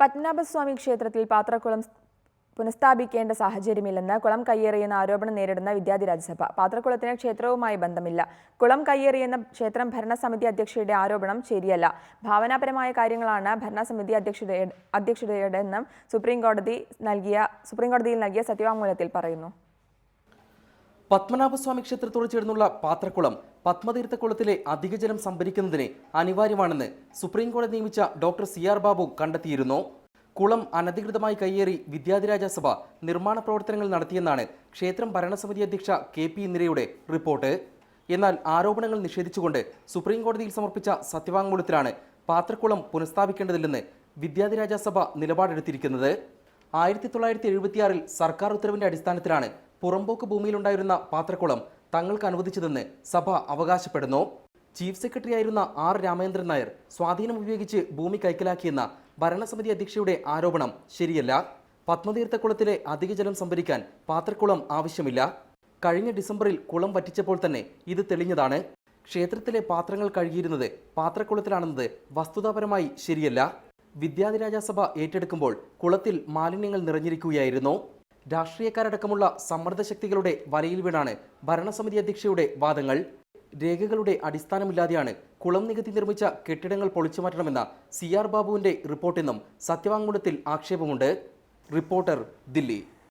പത്മനാഭസ്വാമി ക്ഷേത്രത്തിൽ പാത്രക്കുളം പുനഃസ്ഥാപിക്കേണ്ട സാഹചര്യമില്ലെന്ന് കുളം കയ്യേറിയെന്ന ആരോപണം നേരിടുന്ന വിദ്യാർത്ഥി രാജ്യസഭ. പാത്രക്കുളത്തിന് ക്ഷേത്രവുമായി ബന്ധമില്ല. കുളം കയ്യേറിയെന്ന ക്ഷേത്രം ഭരണസമിതി അധ്യക്ഷയുടെ ആരോപണം ശരിയല്ല. ഭാവനാപരമായ കാര്യങ്ങളാണ് ഭരണസമിതി അധ്യക്ഷയുടെ അധ്യക്ഷയുടെയെന്നും സുപ്രീം കോടതി നൽകിയ സുപ്രീംകോടതിയിൽ നൽകിയ സത്യവാങ്മൂലത്തിൽ പറയുന്നു. പത്മനാഭസ്വാമി ക്ഷേത്രത്തോട് ചേർന്നുള്ള പാത്രക്കുളം പത്മതീർത്ഥക്കുളത്തിലെ അധിക ജലം സംഭരിക്കുന്നതിന് അനിവാര്യമാണെന്ന് സുപ്രീം കോടതി നിയമിച്ച ഡോക്ടർ സി ആർ ബാബു കണ്ടെത്തിയിരുന്നു. കുളം അനധികൃതമായി കയ്യേറി വിദ്യാധിരാജ സഭ നിർമ്മാണ പ്രവർത്തനങ്ങൾ നടത്തിയെന്നാണ് ക്ഷേത്രം ഭരണസമിതി അധ്യക്ഷ കെ പി ഇന്ദിരയുടെ റിപ്പോർട്ട്. എന്നാൽ ആരോപണങ്ങൾ നിഷേധിച്ചുകൊണ്ട് സുപ്രീം കോടതിയിൽ സമർപ്പിച്ച സത്യവാങ്മൂലത്തിലാണ് പാത്രക്കുളം പുനഃസ്ഥാപിക്കേണ്ടതില്ലെന്ന് വിദ്യാധിരാജ സഭ നിലപാടെടുത്തിരിക്കുന്നത്. ആയിരത്തി തൊള്ളായിരത്തി എഴുപത്തിയാറിൽ സർക്കാർ ഉത്തരവിന്റെ അടിസ്ഥാനത്തിലാണ് പുറമ്പോക്ക് ഭൂമിയിലുണ്ടായിരുന്ന പാത്രക്കുളം തങ്ങൾക്ക് അനുവദിച്ചതെന്ന് സഭ അവകാശപ്പെടുന്നു. ചീഫ് സെക്രട്ടറി ആയിരുന്ന ആർ രാമേന്ദ്രൻ നായർ സ്വാധീനം ഉപയോഗിച്ച് ഭൂമി കൈക്കലാക്കിയെന്ന ഭരണസമിതി അധ്യക്ഷയുടെ ആരോപണം ശരിയല്ല. പത്മതീർത്ഥക്കുളത്തിലെ അധിക ജലം സംഭരിക്കാൻ പാത്രക്കുളം ആവശ്യമില്ല. കഴിഞ്ഞ ഡിസംബറിൽ കുളം വറ്റിച്ചപ്പോൾ തന്നെ ഇത് തെളിഞ്ഞതാണ്. ക്ഷേത്രത്തിലെ പാത്രങ്ങൾ കഴുകിയിരുന്നത് പാത്രക്കുളത്തിലാണെന്നത് വസ്തുതാപരമായി ശരിയല്ല. വിദ്യാധിരാജ സഭ ഏറ്റെടുക്കുമ്പോൾ കുളത്തിൽ മാലിന്യങ്ങൾ നിറഞ്ഞിരിക്കുകയായിരുന്നു. രാഷ്ട്രീയക്കാരടക്കമുള്ള സമ്മർദ്ദ ശക്തികളുടെ വലയിൽ വീണാണ് ഭരണസമിതി അധ്യക്ഷയുടെ വാദങ്ങൾ. രേഖകളുടെ അടിസ്ഥാനമില്ലാതെയാണ് കുളം നികത്തി നിർമ്മിച്ച കെട്ടിടങ്ങൾ പൊളിച്ചു മാറ്റണമെന്ന സി ആർ ബാബുവിന്റെ റിപ്പോർട്ടെന്നും സത്യവാങ്മൂലത്തിൽ ആക്ഷേപമുണ്ട്. റിപ്പോർട്ടർ ദില്ലി.